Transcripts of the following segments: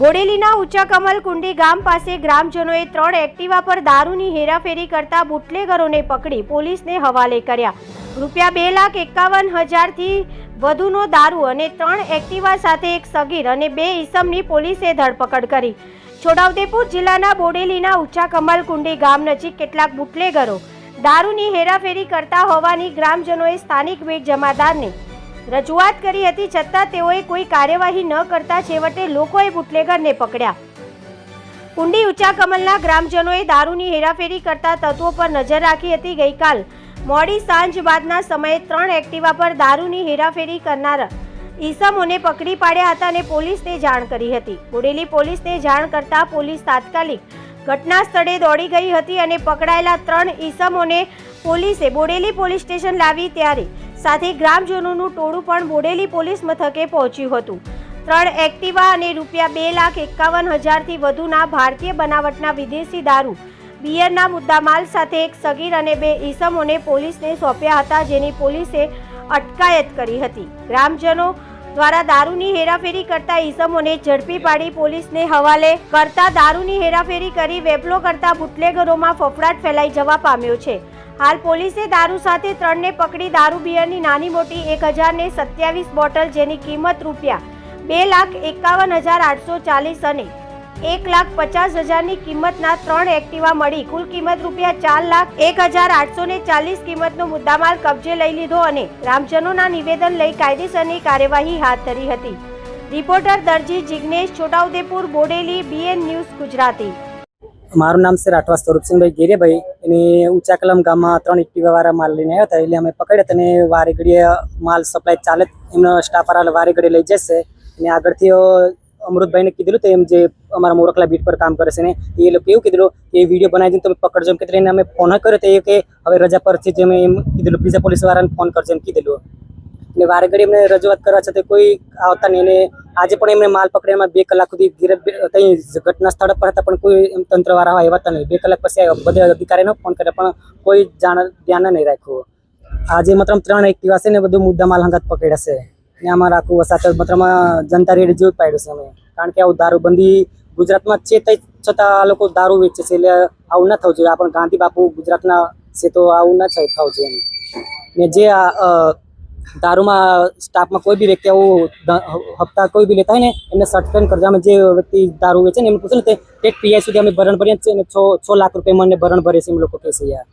બોડેલીના ઊંચા કમલ કુંડી ગામ પાસે ગ્રામજનોએ ત્રણ એક્ટિવા પર દારૂની હેરાફેરી કરતા બુટલેગરોને પકડી પોલીસને હવાલે કર્યા. રૂપિયા બે લાખ એકાવન હજારથી વધુનો દારૂ અને ત્રણ એક્ટિવા સાથે એક સગીર અને બે ઈસમની પોલીસે ધરપકડ કરી. છોટાઉદેપુર જિલ્લાના બોડેલીના ઊંચા કમલ કુંડી ગામ નજીક કેટલાક બુટલેગરો દારૂની હેરાફેરી કરતા હોવાની ગ્રામજનોએ સ્થાનિક વીજ જમાદારને રજૂઆત કરી હતી, છતાં તેઓએ કોઈ કાર્યવાહી ન કરતા છેવટે લોકોએ બુટલેગરને પકડ્યા. કુંડી ઊંચા કમલના ગ્રામજનોએ દારૂની હેરાફેરી કરતા તત્વો પર નજર રાખી હતી. ગઈકાલ મોડી સાંજ બાદના સમયે ત્રણ એક્ટિવા પર દારૂની હેરાફેરી કરનાર ઈસમોને પકડી પાડ્યા હતા અને પોલીસને જાણ કરી હતી. બોડેલી પોલીસને જાણ કરતા પોલીસ તાત્કાલિક ઘટના સ્થળે દોડી ગઈ હતી અને પકડાયેલા ત્રણ ઈસમોને પોલીસે બોડેલી પોલીસ સ્ટેશન લાવી ત્યારે સાથે ગ્રામજનોનું ટોળું પણ બોડેલી પોલીસ મથકે પહોંચ્યું હતું. ત્રણ એક્ટિવા અને રૂપિયા બે લાખ એકાવન હજારથી વધુના ભારતીય બનાવટના વિદેશી દારૂ, બિયરના મુદ્દામાલ સાથે એક સગીર અને બે ઈસમોને પોલીસને સોંપ્યા હતા જેની પોલીસે અટકાયત કરી હતી. ગ્રામજનો દ્વારા દારૂની હેરાફેરી કરતા ઈસમોને ઝડપી પાડી પોલીસને હવાલે કરતા દારૂની હેરાફેરી કરી વેપલો કરતા બુટલેગરોમાં ફફડાટ ફેલાઈ જવા પામ્યો છે. હાલ પોલીસે દારૂ સાથે ત્રણને પકડી દારૂ બિયરની નાની મોટી એક હજારને સત્યાવીસ બોટલ જેની કિંમત રૂપિયા બે લાખ એકાવન હજાર આઠસો ચાલીસ અને એક લાખ પચાસ હજારની કિંમતના ત્રણ એક્ટિવા મળી. કુલ કિંમત રૂપિયા ચાર લાખ એક હજાર આઠસો ને ચાલીસ કિંમતનો મુદ્દામાલ કબજે લઈ લીધો અને રામજનોના નિવેદન લઈ કાયદેસરની કાર્યવાહી હાથ ધરી હતી. Reporter Darji Jignesh, Chhota Udepur, Bodeli, BN news Gujarati. મારું નામ છે રાઠવા સ્વરૂપસિંહભાઈ ગેરેભાઈ. એને ઊંચા કલમ ગામમાં ત્રણ એક્ટિવા વાળા માલ લઈને આવ્યા હતા. એટલે અમે પકડ્યા અને વારે માલ સપ્લાય ચાલે એમનો સ્ટાફ વાળા વારે લઈ જશે. અને આગળથી અમૃતભાઈને કીધેલું તો એમ જે અમારા મોરખલા બીટ પર કામ કરે છે ને, એ લોકો એવું કીધેલું કે એ વીડિયો બનાવી દઈને તમે પકડજો એમ એને અમે ફોન કર્યો તો એ કે હવે રજા પરથી જ અમે એમ કીધેલું. બીજા પોલીસ વાળાને ફોન કરજો એમ કીધેલું. અને વારે ઘડી એમને રજૂઆત કરવા છતાં કોઈ આવતા નહીં. અને આજે પણ એમને માલ પકડવામાં બે કલાક સુધી ગીરજ ત્યાં ઘટના સ્થળ પર હતા પણ કોઈ એમ તંત્રવાળા હોય હતા નહીં બે કલાક પછી. બધા અધિકારીને ફોન કર્યા, પણ કોઈ જાણ ધ્યાન નહીં રાખ્યું આજે મતલબ ત્રણ એક્ટિવા છે ને બધું મુદ્દા માલ હંગાત પકડ્યા છે ને આમાં આખું વસાત મતલબ જનતા રેડી જેવું પાડ્યું છે અમે કારણ કે આવું દારૂબંધી ગુજરાતમાં છે તે છતાં આ લોકો દારૂ વેચે છે એટલે આવું ના થવું જોઈએ આપણ ગાંધી બાપુ ગુજરાતના છે તો આવું ના થવું જોઈએ. ને જે આ દારૂમાં સ્ટાફમાં કોઈ બી વ્યક્તિ આવું હપ્તા કોઈ બી લેતા હોય ને, એમને સસ્પેન્ડ કરજો અમે જે વ્યક્તિ દારૂ વેચે ને, એમને પૂછે ને તે ટેટ પીઆઈ સુધી અમે ભરણ ભરીએ છીએ અને છ છ લાખ રૂપિયા મને ભરણ ભરે છે એમ લોકો કહે છે યાર.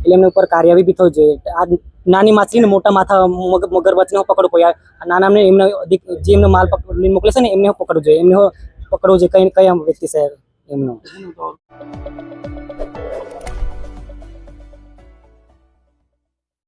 એટલે એમના ઉપર કાર્યવાહી બી થવું જોઈએ. આ નાની માછલીને મોટા માથા મગરબચને પકડવું પડે નાના એમને અધિક- જે એમનો માલ મોકલે છે ને, એમને પકડવું જોઈએ. એમને પકડવું જોઈએ. કઈ કયા વ્યક્તિ સાહેબ એમનો.